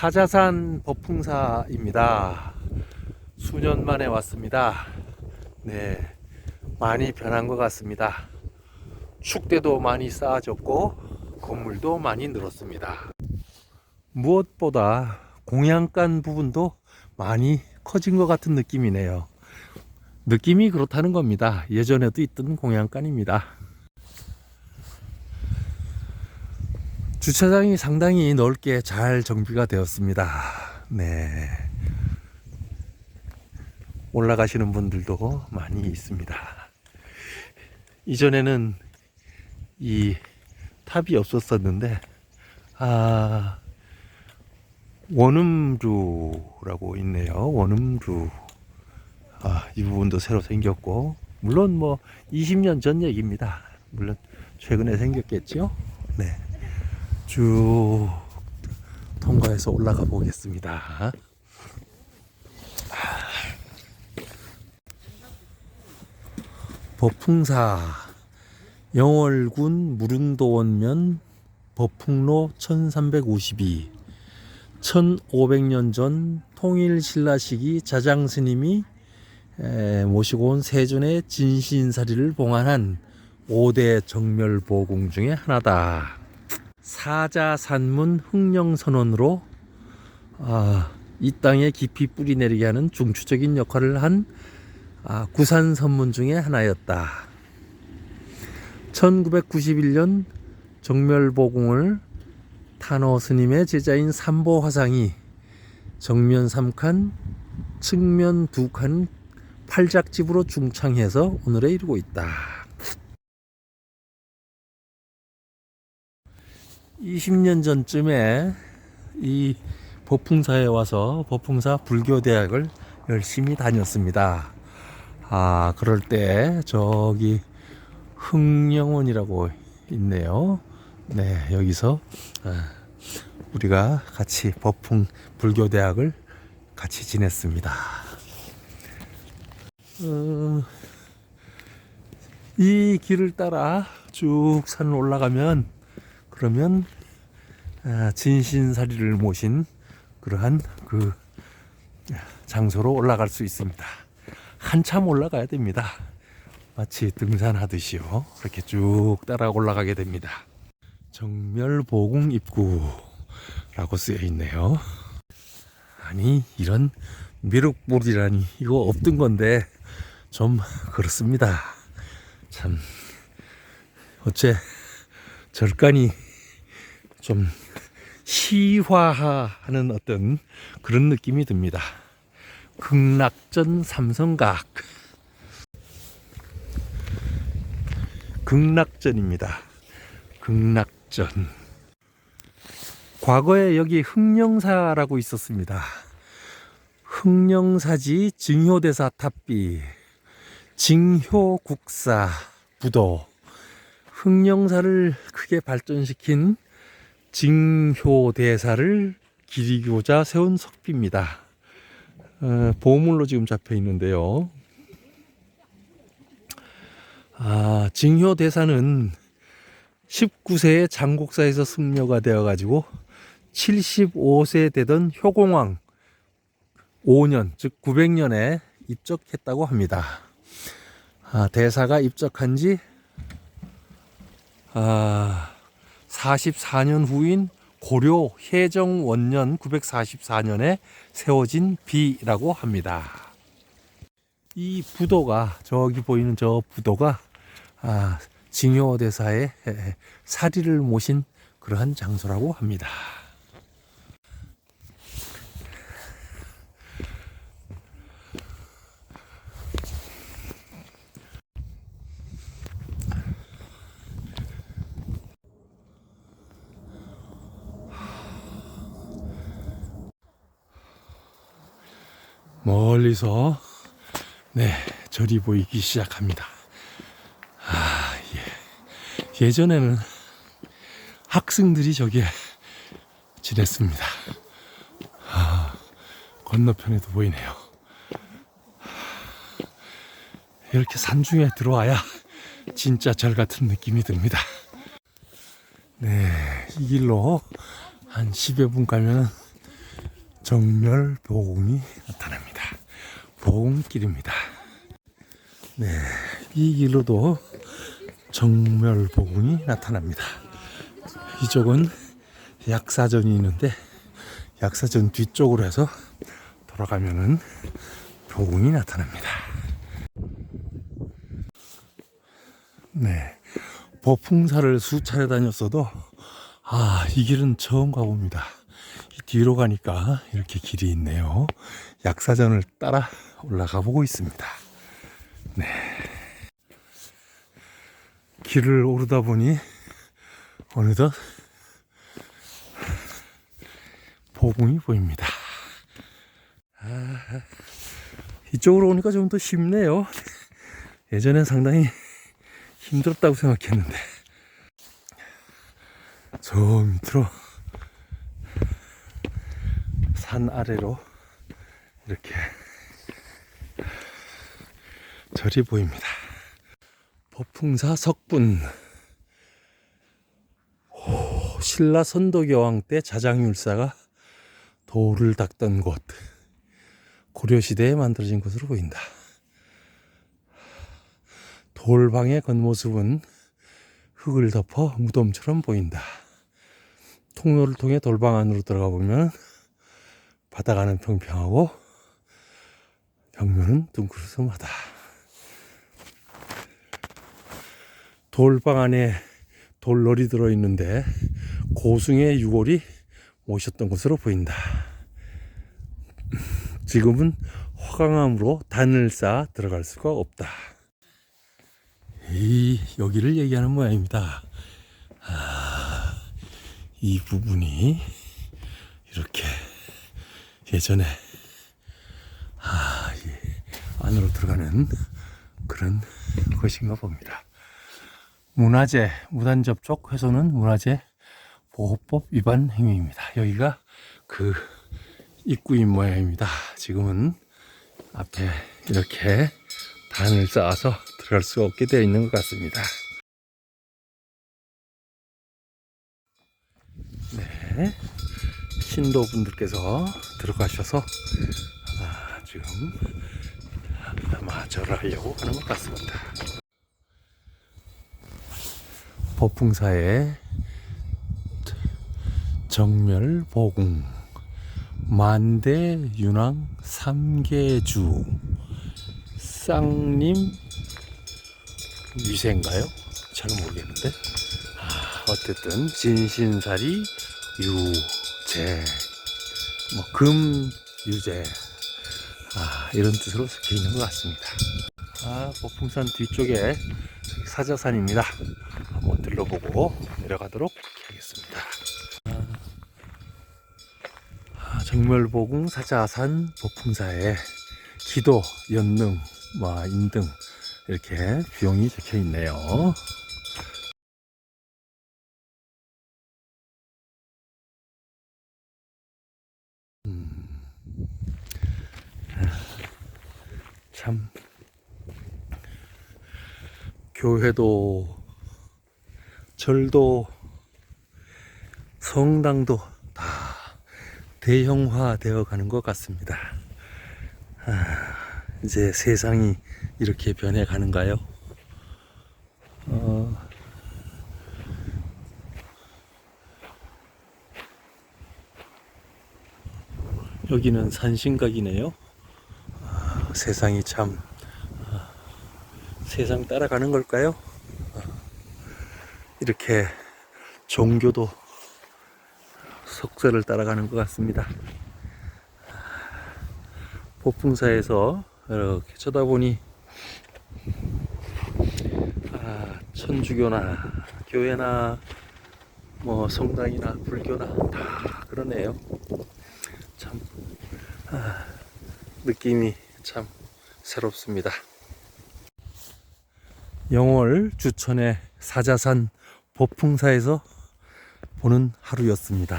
사자산 법풍사입니다. 수년 만에 왔습니다. 네, 많이 변한 것 같습니다. 축대도 많이 쌓아졌고 건물도 많이 늘었습니다. 무엇보다 공양간 부분도 많이 커진 것 같은 느낌이네요. 느낌이 그렇다는 겁니다. 예전에도 있던 공양간입니다. 주차장이 상당히 넓게 잘 정비가 되었습니다. 네. 올라가시는 분들도 많이 있습니다. 이전에는 이 탑이 없었었는데, 아, 원음루라고 있네요. 원음루. 아, 이 부분도 새로 생겼고, 물론 뭐 20년 전 얘기입니다. 물론 최근에 생겼겠죠? 네. 쭉 통과해서 올라가 보겠습니다. 법풍사 영월군 무릉도원면 법풍로 1352 1500년 전 통일신라 시기 자장스님이 에, 모시고 온 세존의 진신사리를 봉안한 5대 정멸보궁 중에 하나다. 사자산문 흥령선언으로 아, 이 땅에 깊이 뿌리 내리게 하는 중추적인 역할을 한 아, 구산 선문 중에 하나였다. 1991년 정멸보궁을 탄호 스님의 제자인 삼보 화상이 정면 3칸, 측면 2칸 팔작집으로 중창해서 오늘에 이르고 있다. 20년 전쯤에 이 법풍사에 와서 법풍사 불교대학을 열심히 다녔습니다. 아, 그럴 때 저기 흥령원이라고 있네요. 네, 여기서 아, 우리가 같이 법풍 불교대학을 같이 지냈습니다. 어, 이 길을 따라 쭉 산을 올라가면 그러면 아, 진신사리를 모신 그러한 그 장소로 올라갈 수 있습니다. 한참 올라가야 됩니다. 마치 등산하듯이요. 이렇게 쭉 따라 올라가게 됩니다. 정멸보궁 입구라고 쓰여 있네요. 아니 이런 미륵볼이라니 이거 없던 건데 좀 그렇습니다. 참 어째 절간이 좀 시화하는 어떤 그런 느낌이 듭니다. 극락전 삼성각 극락전입니다. 극락전 과거에 여기 흥령사라고 있었습니다. 흥령사지 증효대사 탑비 징효국사 부도 흥령사를 크게 발전시킨 징효대사를 기리고자 세운 석비입니다. 어, 보물로 지금 잡혀 있는데요. 아, 징효대사는 19세에 장곡사에서 승려가 되어가지고 75세 되던 효공왕 5년, 즉 900년에 입적했다고 합니다. 아, 대사가 입적한 지 아, 44년 후인 고려 해정 원년 944년에 세워진 비라고 합니다. 이 부도가 저기 보이는 저 부도가 아, 징효대사의 사리를 모신 그러한 장소라고 합니다. 멀리서 네 절이 보이기 시작합니다. 아 예. 예전에는 학생들이 저기에 지냈습니다. 아, 건너편에도 보이네요. 이렇게 산중에 들어와야 진짜 절 같은 느낌이 듭니다. 네, 이 길로 한 10여 분 가면 정멸보궁이 나타납니다. 보궁길입니다. 네, 이 길로도 정멸보궁이 나타납니다. 이쪽은 약사전이 있는데 약사전 뒤쪽으로 해서 돌아가면은 보궁이 나타납니다. 네, 보풍사를 수차례 다녔어도 아, 이 길은 처음 가봅니다. 이 뒤로 가니까 이렇게 길이 있네요. 약사전을 따라 올라가 보고 있습니다. 네. 길을 오르다 보니 어느덧 보궁이 보입니다. 아, 이쪽으로 오니까 좀 더 쉽네요. 예전엔 상당히 힘들었다고 생각했는데 저 밑으로 산 아래로 이렇게 절이 보입니다. 법풍사 석분 오, 신라 선도교황 때 자장율사가 돌을 닦던 곳 고려시대에 만들어진 것으로 보인다. 돌방의 겉모습은 흙을 덮어 무덤처럼 보인다. 통로를 통해 돌방 안으로 들어가 보면 바다가는 평평하고 벽면은 둥그스름하다. 돌방 안에 돌놀이 들어있는데 고승의 유골이 모셨던 것으로 보인다. 지금은 화강암으로 단을 쌓아 들어갈 수가 없다. 이 여기를 얘기하는 모양입니다. 아, 이 부분이 이렇게 예전에 아, 이 안으로 들어가는 그런 것인가 봅니다. 문화재 무단 접촉 훼손은 문화재 보호법 위반 행위입니다. 여기가 그 입구인 모양입니다. 지금은 앞에 이렇게 단을 쌓아서 들어갈 수 없게 되어 있는 것 같습니다. 네, 신도분들께서 들어가셔서 아, 지금 아마 절을 하려고 하는 것 같습니다. 법풍사의 정멸보궁 만대 윤왕 삼계주 쌍님 위세인가요? 잘 모르겠는데 아, 어쨌든 진신사리 유 재뭐 금유재 아, 이런 뜻으로 적혀 있는 것 같습니다. 아, 보풍산 뒤쪽에 사자산입니다. 한번 들러보고 내려가도록 하겠습니다. 아, 정멸보궁 사자산 보풍사에 기도, 연능, 뭐 인등 이렇게 비용이 적혀 있네요. 참 교회도 절도 성당도 다 대형화 되어 가는 것 같습니다. 아, 이제 세상이 이렇게 변해 가는가요? 어, 여기는 산신각이네요. 아, 세상이 참 아, 세상 따라가는 걸까요? 아, 이렇게 종교도 속세를 따라가는 것 같습니다. 폭풍사에서 이렇게 쳐다보니 아, 천주교나 교회나 뭐 성당이나 불교나 다 그러네요. 참 아, 느낌이 참 새롭습니다. 영월 주천의 사자산 보풍사에서 보는 하루였습니다.